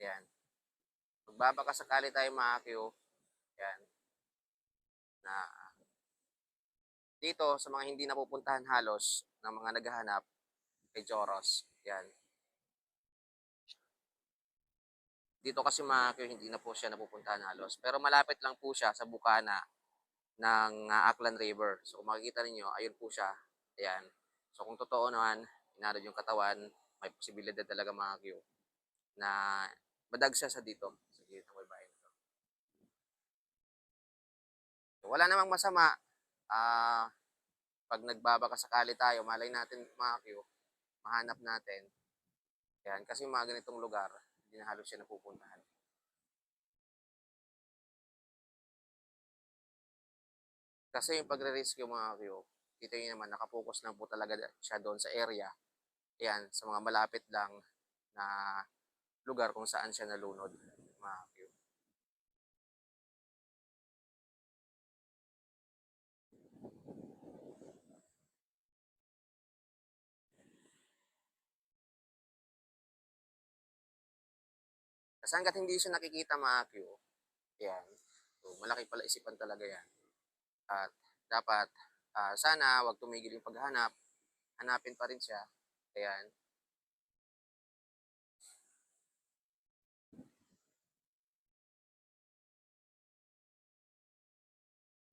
Yan. Magbabaka sakali tayo Q. Yan. Na dito sa mga hindi napupuntahan halos ng mga naghahanap kay Joros. Yan. Dito kasi Q, hindi na po siya napupuntahan halos. Pero malapit lang po siya sa bukana ng ah, Aklan River. So kung makikita ninyo, ayun po siya. Ayan. So kung totoo naman, inarad yung katawan, may posibilidad talaga Q na madag siya sa dito. Sa gilid ng babae na to. Wala namang masama. Ah, pag nagbabaka sakali tayo, malay natin mga Q, mahanap natin. Yan, kasi mga ganitong lugar, hindi na halos siya napupuntahan. Kasi yung pagre-rescue mga Q, dito yun naman, nakapokus lang po talaga siya doon sa area. Yan, sa mga malapit lang na lugar kung saan siya nalunod. Mga Q. Kasi hanggat hindi siya nakikita mga Q, yan, so, malaki pala isipan talaga yan. At dapat, ah, sana wag tumigil yung paghanap, hanapin pa rin siya. Ayan.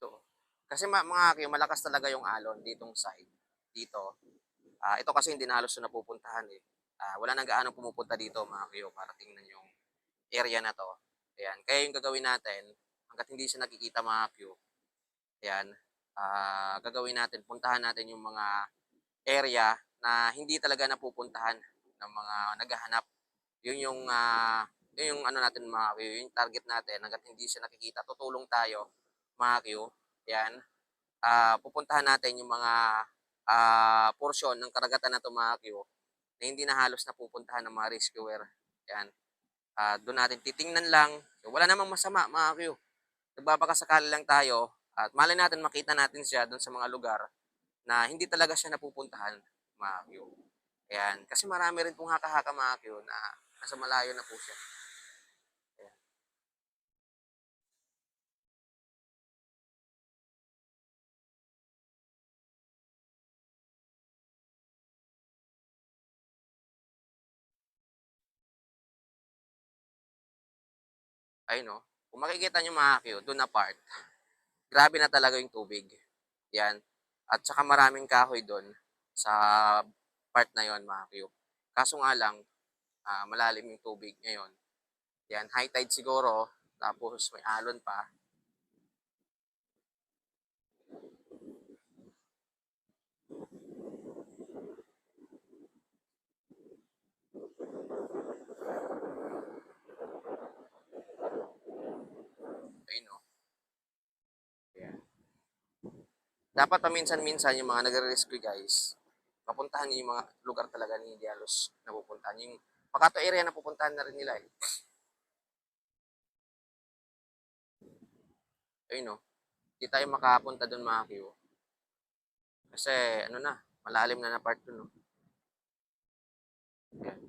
Ito. Kasi mga Q, malakas talaga yung alon ditong side. Dito. Ah, ito kasi hindi na halos na napupuntahan eh. Ah, wala nang gaano pumupunta dito mga Q para tingnan yung area na to. Ayan. Kaya yung gagawin natin, hanggat hindi siya nakikita mga Q, ayan, ah, gagawin natin, puntahan natin yung mga area na hindi talaga napupuntahan ng mga naghahanap. Yun yung, ah, yun yung ano natin mga Q, yung target natin, hanggat hindi siya nakikita, tutulong tayo mga Q. Ayan. Ah, pupuntahan natin yung mga ah, portion ng karagatan na Q na hindi na halos napupuntahan ng mga rescuer. Ayan. Ah, doon natin titingnan lang. So, wala namang masama, mga Q. Nagbabakasakali lang tayo at malay natin makita natin siya doon sa mga lugar na hindi talaga siya napupuntahan, mga Q. Ayan. Kasi marami rin pong haka-haka, mga Q, na nasa malayo na po siya. Ayun, no? Kung makikita nyo, mga Q, doon na part, grabe na talaga yung tubig. Yan. At saka maraming kahoy doon sa part na yon mga Q. Kaso nga lang, ah, malalim yung tubig ngayon. Yan, high tide siguro, tapos may alon pa. Ayun, no? Yan. Dapat paminsan-minsan yung mga nagre-rescue guys, mapuntahan niyo yung mga lugar talaga ni Dialos na pupuntahan. Yung Pakato area na pupuntahan na rin nila eh. Ayun no. Hindi tayo makapunta doon mga Q. Kasi ano na, malalim na na part doon no. Yan.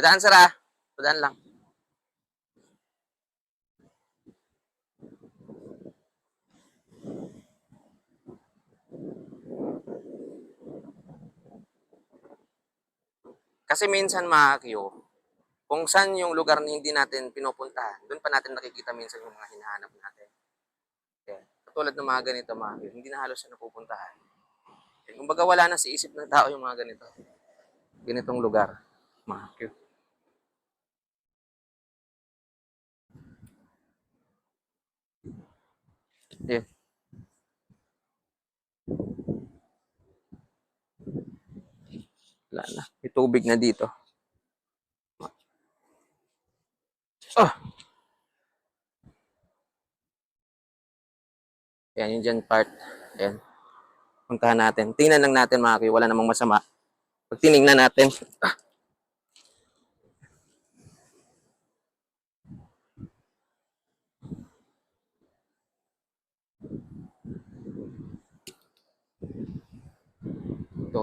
Padaan sir ah. Padaan lang. Kasi minsan mga Q, kung saan yung lugar na hindi natin pinupuntahan, doon pa natin nakikita minsan yung mga hinahanap natin. Kaya, katulad ng mga ganito mga Q, hindi na halos siya napupuntahan. Kaya, kumbaga wala na sa isip ng tao yung mga ganito. Ganitong lugar, mga Q. Yun. Wala na. May tubig na dito. Ah! Yan yung dyan part. Ayan. Puntahan natin. Tingnan lang natin mga Q. Wala namang masama. Pag tinignan natin. Ah.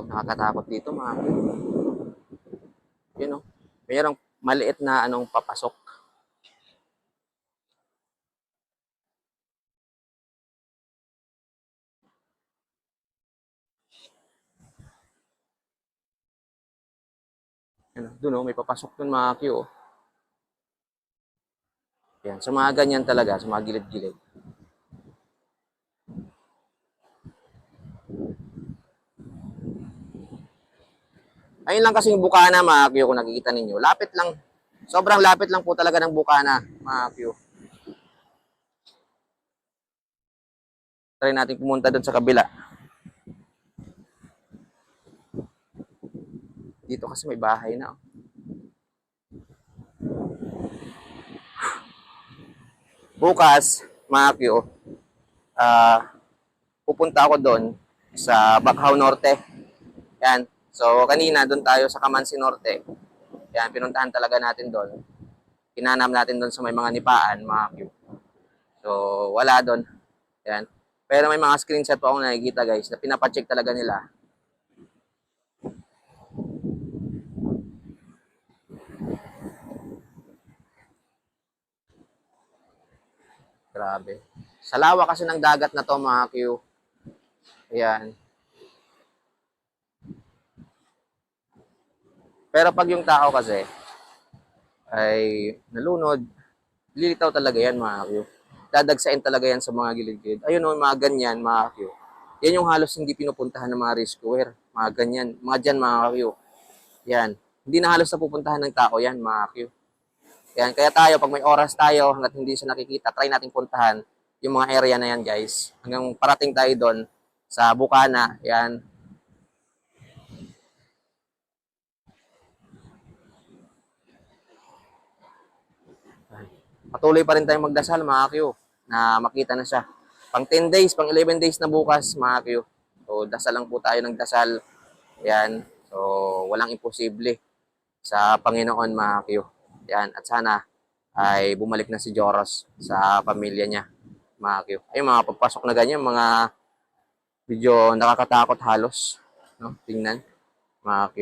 Nakakatakot dito mga. Yun o. Mayroong maliit na anong papasok. Ano, doon oh, may papasok doon mga Q. Oh. Yan, sa mga ganyan talaga, sa mga gilid-gilid. Ayun lang kasing bukana mga Q kung nakikita ninyo. Lapit lang. Sobrang lapit lang po talaga ng bukana mga Q. Try natin pumunta doon sa kabila. Dito kasi may bahay na. oh. Bukas, mga Q, ah, pupunta ako doon sa Bacau Norte. Yan. So, kanina doon tayo sa Kamansi Norte. Yan, pinuntahan talaga natin doon. Pinanam natin doon sa may mga nipaan, mga Q. So, wala doon. Yan. Pero may mga screenshot po ako nakikita guys na pinapacheck talaga nila. Grabe. Sa lawa kasi ng dagat na to mga Q. Ayan. Pero pag yung tao kasi ay nalunod, lilitaw talaga yan mga Q. Dadagsain talaga yan sa mga gilid-gilid. Ayun o, mga ganyan mga Q. Yan yung halos hindi pinupuntahan ng mga rescuer. Mga ganyan. Mga dyan mga Q. Yan. Hindi na halos napupuntahan ng tao yan mga Q. Yan. Kaya tayo, pag may oras tayo, hanggat hindi siya nakikita, try nating puntahan yung mga area na yan guys. Hanggang parating tayo doon sa Bukana. Yan. Patuloy pa rin tayong magdasal mga Q na makita na siya. Pang 10 days, pang 11 days na bukas mga Q. So dasal lang po tayo ng dasal. Yan. So walang imposible sa Panginoon mga Q. Yan. At sana ay bumalik na si Joros sa pamilya niya mga Q. Ay mga pagpasok na ganyan, mga medyo nakakatakot halos. No? Tingnan mga Q.